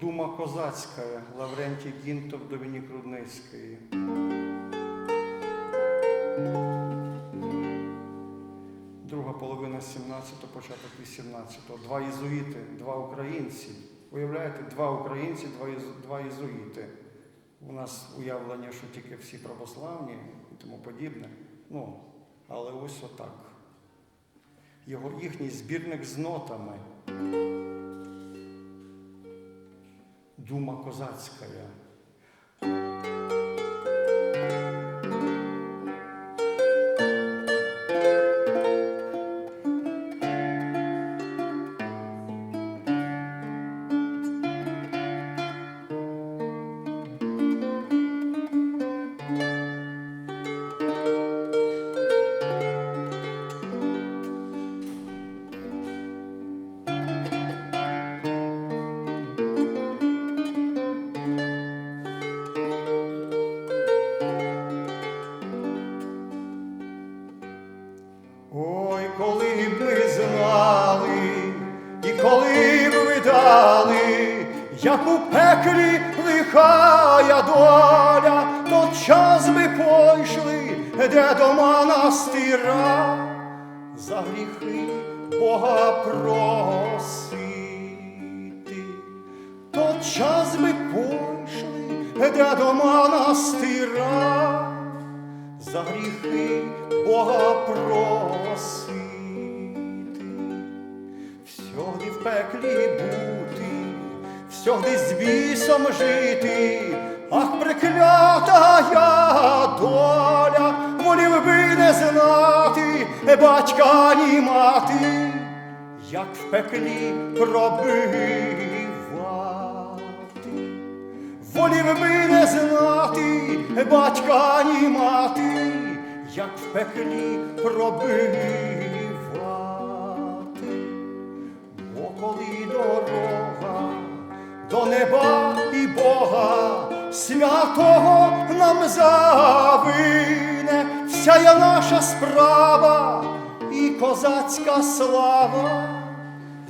Дума козацькая, Лаврентий Гінтов, Домінік Рудницький. Друга половина 17-го, початок 18-го. Два єзуїти, два українці. Уявляєте, два українці, два, єзу- єзуїти. У нас уявлення, що тільки всі православні і тому подібне. Ну, але ось отак. Його, їхній збірник з нотами. Дума козацькая. Дали, як у пеклі лихая доля, то час би пойшли, де до монастира, за гріхи Бога просити, то час би пойшли, де до монастира. За гріхи Бога просити, в пеклі бути, всюди з бісом жити, ах, преклята я доля, волів би не знати батька ні мати, як в пеклі пробивати. Волів би не знати батька ні мати, як в пеклі пробивати. Коли дорога до неба і Бога святого нам завине, вся я наша справа і козацька слава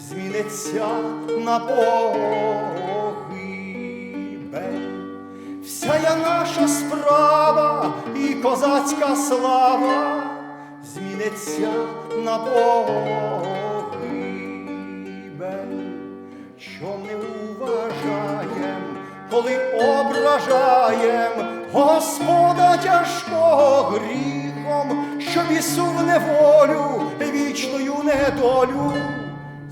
зміниться на погибель. Вся я наша справа і козацька слава зміниться на погибель. Коли ображаєм Господа тяжкого гріхом, що вісу в неволю вічною недолю,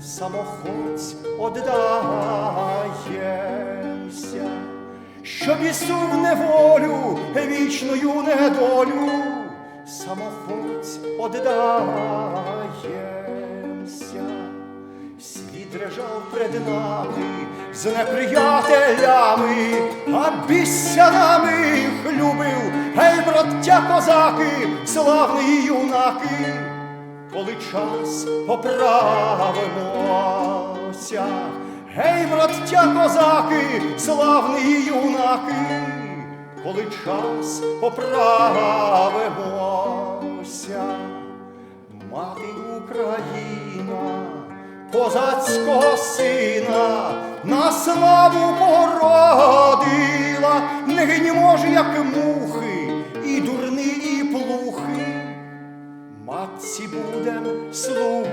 самоходць оддаємся, що вісу в неволю вічною недолю, самоходць оддаємся. Дрижав пред нами з неприятелями, а бісся нами їх любив, гей, браття козаки, славні юнаки, коли час поправимося, гей, браття козаки, славні юнаки, коли час поправимося, мати Україна козацького сина. На славу породила, не гинь може, як мухи, і дурни, і плухи, матці будем служити,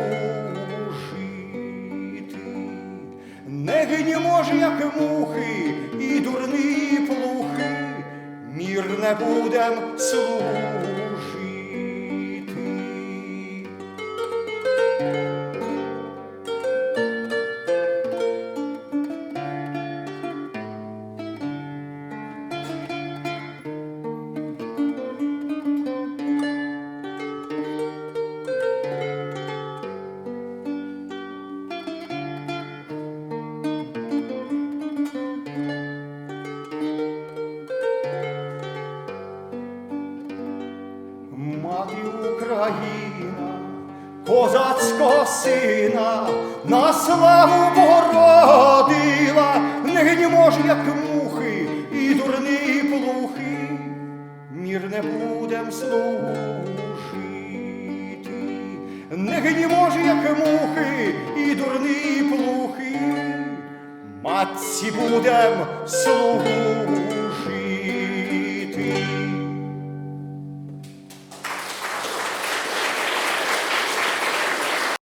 не гинь може, як мухи, і дурни, і плухи, мір не будем служити. Україна, козацького сина, на славу породила, не гні як мухи, і дурні плухи, мір не будем служити, не гні може, як мухи, і дурні плухи, матці будем слуги